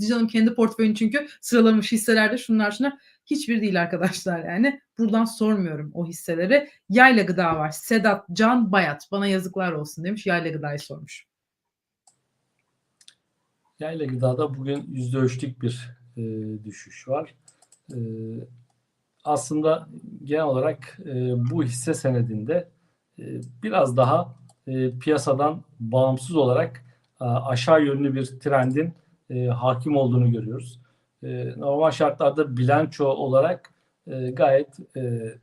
Dijan'ın kendi portföyünü çünkü sıralamış hisselerde şunlar şunlar hiçbir değil arkadaşlar yani. Buradan sormuyorum o hisseleri. Yayla Gıda var. Sedat Can Bayat. Bana yazıklar olsun demiş. Yayla Gıda'yı sormuş. Yayla gıdada bugün yüzde ölçlük bir e, düşüş var. E, aslında genel olarak e, bu hisse senedinde e, biraz daha e, piyasadan bağımsız olarak e, aşağı yönlü bir trendin e, hakim olduğunu görüyoruz. E, normal şartlarda bilanço olarak e, gayet e,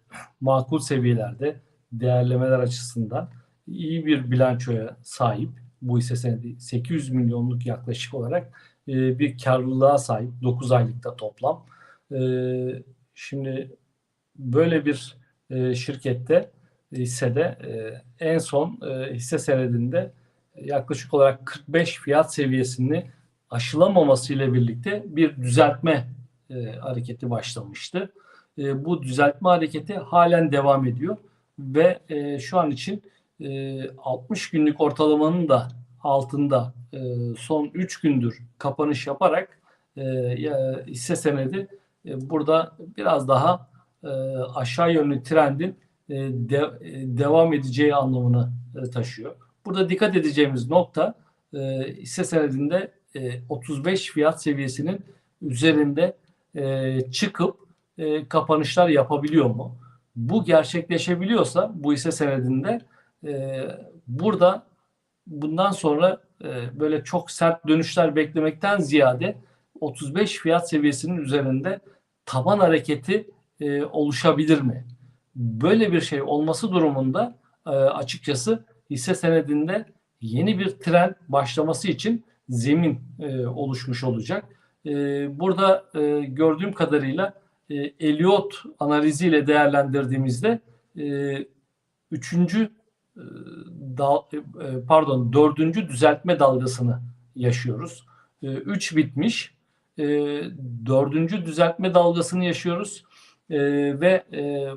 makul seviyelerde değerlemeler açısından iyi bir bilançoya sahip bu hisse senedi 800 milyonluk yaklaşık olarak e, bir karlılığa sahip 9 aylıkta toplam. E, şimdi böyle bir e, şirkette hissede e, en son e, hisse senedinde yaklaşık olarak 45 fiyat seviyesini aşılamaması ile birlikte bir düzeltme e, hareketi başlamıştı. E, bu düzeltme hareketi halen devam ediyor ve e, şu an için e, 60 günlük ortalamanın da altında e, son 3 gündür kapanış yaparak e, hisse senedi e, burada biraz daha e, aşağı yönlü trendin e, de, e, devam edeceği anlamını e, taşıyor. Burada dikkat edeceğimiz nokta e, hisse senedinde e, 35 fiyat seviyesinin üzerinde e, çıkıp e, kapanışlar yapabiliyor mu? Bu gerçekleşebiliyorsa bu hisse senedinde e, burada bundan sonra e, böyle çok sert dönüşler beklemekten ziyade 35 fiyat seviyesinin üzerinde taban hareketi e, oluşabilir mi? Böyle bir şey olması durumunda e, açıkçası hisse senedinde yeni bir trend başlaması için zemin e, oluşmuş olacak. E, burada e, gördüğüm kadarıyla e, Elliot analiziyle değerlendirdiğimizde e, üçüncü e, dal, e, pardon dördüncü düzeltme dalgasını yaşıyoruz. E, üç bitmiş. E, dördüncü düzeltme dalgasını yaşıyoruz. E, ve e,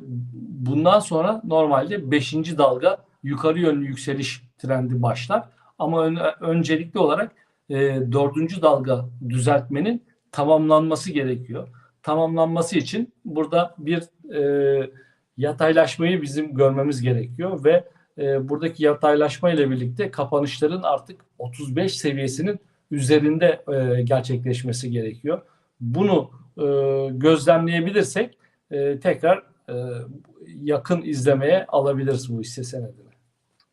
bundan sonra normalde beşinci dalga yukarı yönlü yükseliş trendi başlar. Ama ön, öncelikli olarak e, dördüncü dalga düzeltmenin tamamlanması gerekiyor. Tamamlanması için burada bir e, yataylaşmayı bizim görmemiz gerekiyor ve e, buradaki yataylaşma ile birlikte kapanışların artık 35 seviyesinin üzerinde e, gerçekleşmesi gerekiyor. Bunu e, gözlemleyebilirsek e, tekrar e, yakın izlemeye alabiliriz bu hisse senedi.